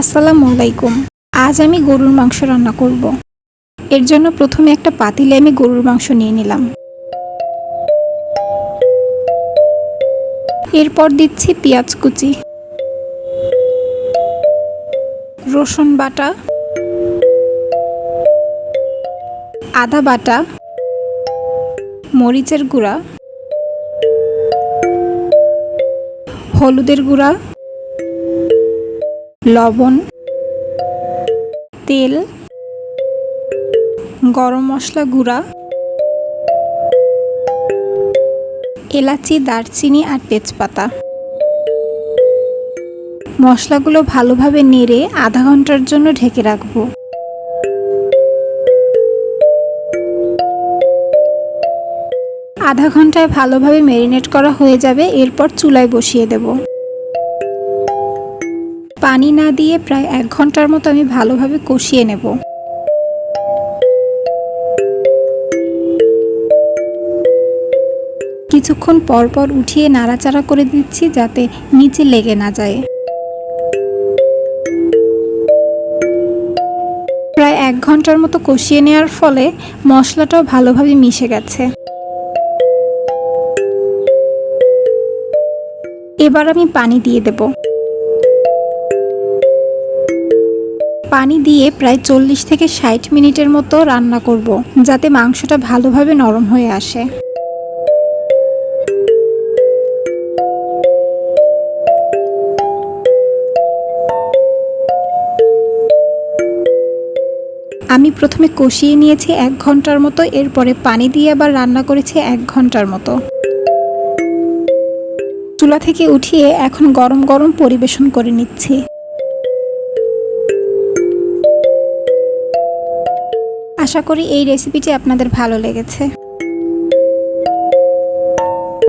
আসসালামু আলাইকুম। আজ আমি গরুর মাংস রান্না করব। এর জন্য প্রথমে একটা পাতিলে আমি গরুর মাংস নিয়ে নিলাম। এরপর দিচ্ছি পেঁয়াজ কুচি, রসুন বাটা, আদা বাটা, মরিচের গুঁড়া, হলুদের গুঁড়া লবণ, তেল, গরম মশলা গুঁড়া, এলাচি, দারচিনি আর তেজপাতা। মশলাগুলো ভালোভাবে নেড়ে আধা ঘণ্টার জন্য ঢেকে রাখব। আধা ঘন্টায় ভালোভাবে ম্যারিনেট করা হয়ে যাবে, এরপর চুলায় বসিয়ে দেব। পানি না দিয়ে প্রায় এক ঘণ্টার মতো আমি ভালোভাবে কষিয়ে নেব। কিছুক্ষণ পর পর উঠিয়ে নাড়াচাড়া করে দিচ্ছি যাতে নিচে লেগে না যায়। প্রায় এক ঘণ্টার মতো কষিয়ে নেওয়ার ফলে মশলাটাও ভালোভাবে মিশে গেছে। এবার আমি পানি দিয়ে দেব। পানি দিয়ে প্রায় চল্লিশ থেকে ষাট মিনিটের মতো রান্না করব, যাতে মাংসটা ভালোভাবে নরম হয়ে আসে। আমি প্রথমে কষিয়ে নিয়েছি এক ঘণ্টার মতো, এরপরে পানি দিয়ে আবার রান্না করেছি এক ঘণ্টার মতো। চুলা থেকে উঠিয়ে এখন গরম গরম পরিবেশন করে নিচ্ছি। আশা করি এই রেসিপিটি আপনাদের ভালো লেগেছে।